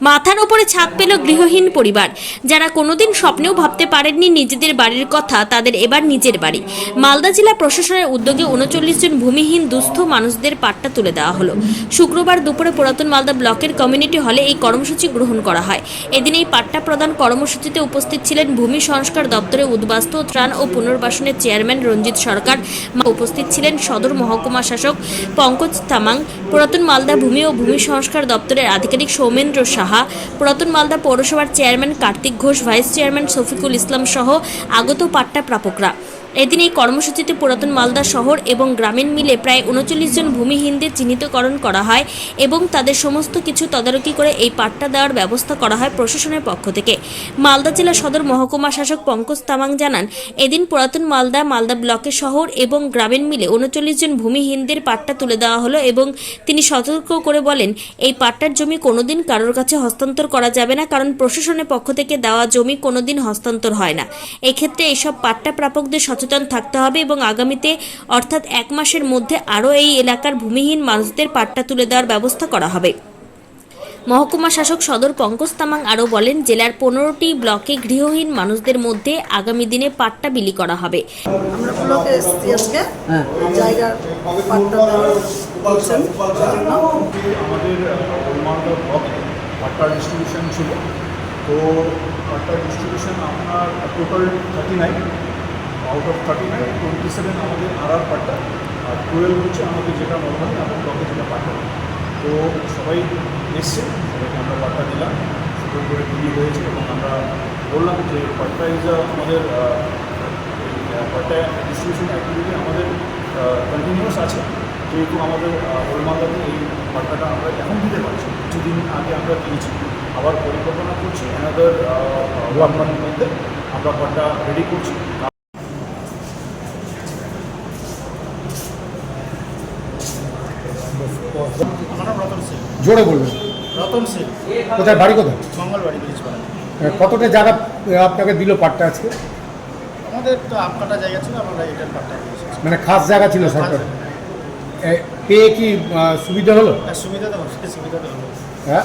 মাথার ওপরে ছাদ পেল গৃহহীন পরিবার। যারা কোনোদিন স্বপ্নেও ভাবতে পারেননি নিজেদের বাড়ির কথা, তাদের এবার নিজের বাড়ি। মালদা জেলা প্রশাসনের উদ্যোগে উনচল্লিশ জন ভূমিহীন দুস্থ মানুষদের পাট্টা তুলে দেওয়া হলো। শুক্রবার দুপুরে পুরাতন মালদা ব্লকের কমিউনিটি হলে এই কর্মসূচি গ্রহণ করা হয়। এদিন এই পাট্টা প্রদান কর্মসূচিতে উপস্থিত ছিলেন ভূমি সংস্কার দপ্তরের উদ্বাস্তু ত্রাণ ও পুনর্বাসনের চেয়ারম্যান রঞ্জিত সরকার। উপস্থিত ছিলেন সদর মহকুমা শাসক পঙ্কজ তামাং। পুরাতন মালদা ভূমি ও ভূমি সংস্কার দপ্তরের আধিকারিক সৌমেন্দ্র সাহা, পুরাতন মালদা পৌরসভার chairman Kartik Ghosh, vice chairman Shafiqul Islam সহ আগত পাট্টা প্রাপকরা। এদিন এই কর্মসূচিতে পুরাতন মালদা শহর এবং গ্রামীণ মিলে প্রায় উনচল্লিশ জন ভূমিহীনদের চিহ্নিতকরণ করা হয় এবং তাদের সমস্ত কিছু তদারকি করে এই পাট্টা দেওয়ার ব্যবস্থা করা হয় প্রশাসনের পক্ষ থেকে। মালদা জেলা সদর মহকুমা শাসক পঙ্কজ তামাং জানান, এদিন পুরাতন মালদা মালদা ব্লকের শহর এবং গ্রামীণ মিলে উনচল্লিশ জন ভূমিহীনদের পাট্টা তুলে দেওয়া হলো এবং তিনি সতর্ক করে বলেন, এই পাট্টার জমি কোনোদিন কারোর কাছে হস্তান্তর করা যাবে না কারণ প্রশাসনের পক্ষ থেকে দেওয়া জমি কোনোদিন হস্তান্তর হয় না। এক্ষেত্রে এইসব পাট্টা প্রাপকদের সচেতন থাকতে হবে এবং আগামীতে অর্থাৎ এক মাসের মধ্যে আরও এই এলাকার ভূমিহীন মানুষদের পাট্টা তুলে দেওয়ার ব্যবস্থা করা হবে। মহকুমা শাসক সদর পঙ্কজ তামাং আরও বলেন জেলার পনেরোটি ব্লকে গৃহহীন মানুষদের মধ্যে আগামী দিনে পাট্টা বিলি করা হবে। আমরা ব্লকে এসছি আজকে। জায়গার পাট্টা দেওয়ার বলছেন সেজন্য আমাদের মালদা ব্লক পাট্টা ডিস্ট্রিবিউশন ছিল। তো পাট্টা ডিস্ট্রিবিউশন আপনার total thirty nine out of thirty nine twenty seven আমাদের আর আর পাট্টা আর টুয়েলভ হচ্ছে আমাদের যেটা নর্মালি আমাদের ব্লকে যেটা পাট্টা তো সবাই এসছে, সবাইকে আমরা পাট্টা দিলাম, সুন্দর করে বিলি হয়েছে এবং আমরা বললাম যে পাট্টা ইজ আমাদের পাট্টা ডিস্ট্রিবিউশন অ্যাক্টিভিটি আমাদের কন্টিনিউয়াস আছে। যেহেতু আমাদের ওলমালদাতে এই পাট্টাটা আমরা এখন দিতে পারছি, কিছুদিন আগে আমরা দিয়েছি। আবার পরিকল্পনা করছি অ্যানাদার ওয়ান মান্থের মধ্যে আমরা পাট্টা রেডি করছি। আমার নাম রতন সিং জোরে বলবেন। রতন সিং কোথায়? বাড়ি কোথায়? মঙ্গলবাড়ি ব্রিজপাড়া কতটা জায়গা আপনাকে দিল পাট্টা আজকে? আমাদের তো আপকাটা জায়গা ছিল আমরা এটার পাট্টা মানে খাস জায়গা ছিল সরকার? পেয়ে কি সুবিধা হলো? সুবিধা তো সুবিধা তো হলো। হ্যাঁ?